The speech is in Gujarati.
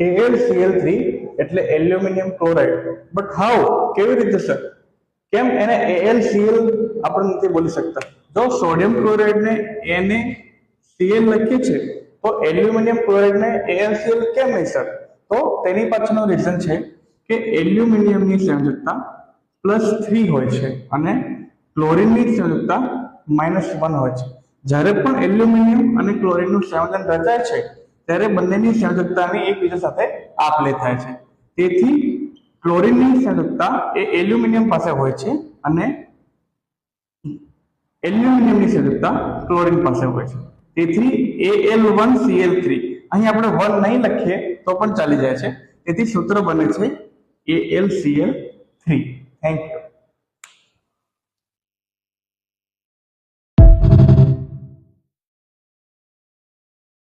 AlCl3 એટલે એલ્યુમિનિયમ ક્લોરાઇડ. બટ હાઉ કેવી રીતે સર કેમ એને AlCl આપણે નથી બોલી શકતા? જો સોડિયમ ક્લોરાઇડ ને એને Cl લખીએ છે, તો એલ્યુમિનિયમ ક્લોરાઇડ ને AlCl કેમ નહીં સર તો તેની પાછળનું રીઝન છે કે એલ્યુમિનિયમની સંયોજકતા પ્લસ થ્રી હોય છે અને ક્લોરિનની સંયોજકતા માઇનસ વન હોય છે. જ્યારે પણ એલ્યુમિનિયમ અને ક્લોરીનનું સંયોજન રચાય છે ત્યારે બંનેની સંયોજકતાની એકબીજા સાથે આપલે થાય છે. તેથી ક્લોરીનની સંયોજકતા એ એલ્યુમિનિયમ પાસે હોય છે અને એલ્યુમિનિયમની સંયોજકતા ક્લોરીન પાસે હોય છે. તેથી Al1 Cl3 અહીં આપણે 1 નહીં લખીએ તો પણ ચાલી જાય છે. તેથી સૂત્ર બને છે AlCl3 થેન્ક યુ